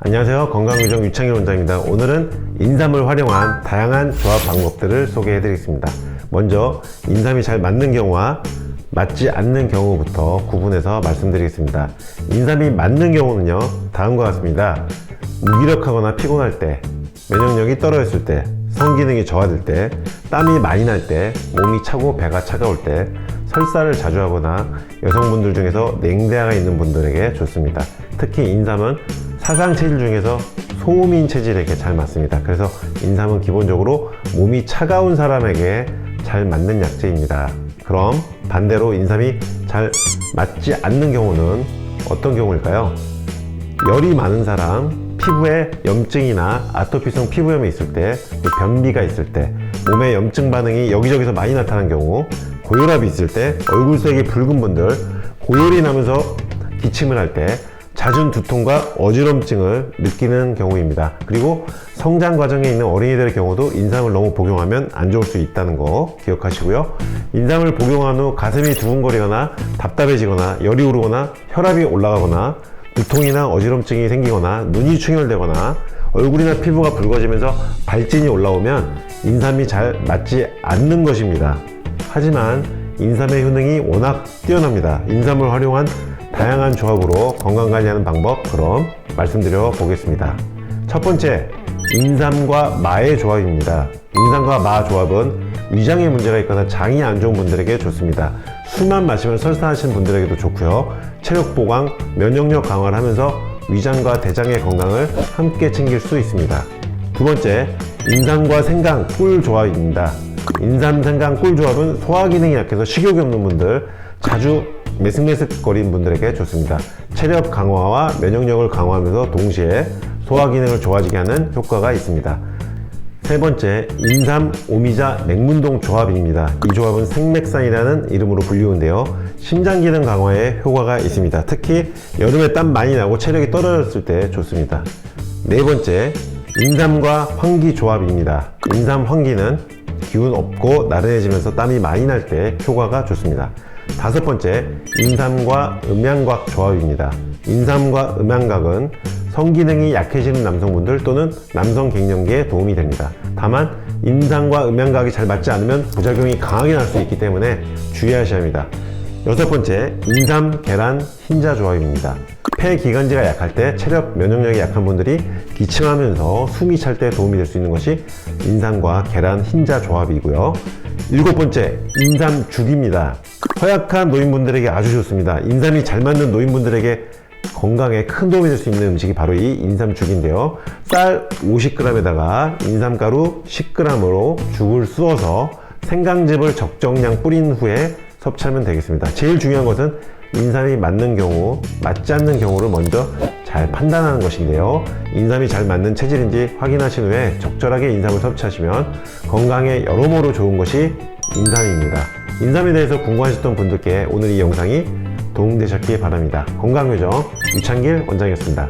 안녕하세요. 건강유정 유창일 원장입니다. 오늘은 인삼을 활용한 다양한 조합 방법들을 소개해 드리겠습니다. 먼저 인삼이 잘 맞는 경우와 맞지 않는 경우부터 구분해서 말씀드리겠습니다. 인삼이 맞는 경우는요, 다음과 같습니다. 무기력하거나 피곤할 때, 면역력이 떨어졌을 때, 성기능이 저하될 때, 땀이 많이 날 때, 몸이 차고 배가 차가울 때, 설사를 자주 하거나 여성분들 중에서 냉대가 있는 분들에게 좋습니다. 특히 인삼은 사상 체질 중에서 소음인 체질에게 잘 맞습니다. 그래서 인삼은 기본적으로 몸이 차가운 사람에게 잘 맞는 약재입니다. 그럼 반대로 인삼이 잘 맞지 않는 경우는 어떤 경우일까요? 열이 많은 사람, 피부에 염증이나 아토피성 피부염이 있을 때, 또 변비가 있을 때, 몸에 염증 반응이 여기저기서 많이 나타나는 경우, 고혈압이 있을 때, 얼굴색이 붉은 분들, 고열이 나면서 기침을 할 때, 잦은 두통과 어지럼증을 느끼는 경우입니다. 그리고 성장 과정에 있는 어린이들의 경우도 인삼을 너무 복용하면 안 좋을 수 있다는 거 기억하시고요. 인삼을 복용한 후 가슴이 두근거리거나 답답해지거나 열이 오르거나 혈압이 올라가거나 두통이나 어지럼증이 생기거나 눈이 충혈되거나 얼굴이나 피부가 붉어지면서 발진이 올라오면 인삼이 잘 맞지 않는 것입니다. 하지만 인삼의 효능이 워낙 뛰어납니다. 인삼을 활용한 다양한 조합으로 건강 관리하는 방법 그럼 말씀드려 보겠습니다. 첫 번째, 인삼과 마의 조합입니다. 인삼과 마 조합은 위장에 문제가 있거나 장이 안 좋은 분들에게 좋습니다. 술만 마시면 설사하시는 분들에게도 좋고요. 체력 보강, 면역력 강화를 하면서 위장과 대장의 건강을 함께 챙길 수 있습니다. 두 번째, 인삼과 생강, 꿀 조합입니다. 인삼, 생강, 꿀 조합은 소화 기능이 약해서 식욕이 없는 분들, 자주 메슥메슥거리는 분들에게 좋습니다. 체력 강화와 면역력을 강화하면서 동시에 소화 기능을 좋아지게 하는 효과가 있습니다. 세 번째, 인삼 오미자 맹문동 조합입니다. 이 조합은 생맥산이라는 이름으로 불리우는데요. 심장 기능 강화에 효과가 있습니다. 특히 여름에 땀 많이 나고 체력이 떨어졌을 때 좋습니다. 네 번째, 인삼과 황기 조합입니다. 인삼 황기는 기운 없고 나른해지면서 땀이 많이 날 때 효과가 좋습니다. 다섯 번째, 인삼과 음양곽 조합입니다. 인삼과 음양곽은 성기능이 약해지는 남성분들 또는 남성 갱년기에 도움이 됩니다. 다만 인삼과 음양각이 잘 맞지 않으면 부작용이 강하게 날 수 있기 때문에 주의하셔야 합니다. 여섯 번째, 인삼, 계란, 흰자 조합입니다. 폐 기관지가 약할 때 체력 면역력이 약한 분들이 기침하면서 숨이 찰 때 도움이 될 수 있는 것이 인삼과 계란, 흰자 조합이고요. 일곱 번째, 인삼 죽입니다. 허약한 노인분들에게 아주 좋습니다. 인삼이 잘 맞는 노인분들에게 건강에 큰 도움이 될 수 있는 음식이 바로 이 인삼죽인데요. 쌀 50g에다가 인삼가루 10g으로 죽을 쑤어서 생강즙을 적정량 뿌린 후에 섭취하면 되겠습니다. 제일 중요한 것은 인삼이 맞는 경우, 맞지 않는 경우를 먼저 잘 판단하는 것인데요. 인삼이 잘 맞는 체질인지 확인하신 후에 적절하게 인삼을 섭취하시면 건강에 여러모로 좋은 것이 인삼입니다. 인삼에 대해서 궁금하셨던 분들께 오늘 이 영상이 도움되셨기 바랍니다. 건강요정 유창길 원장이었습니다.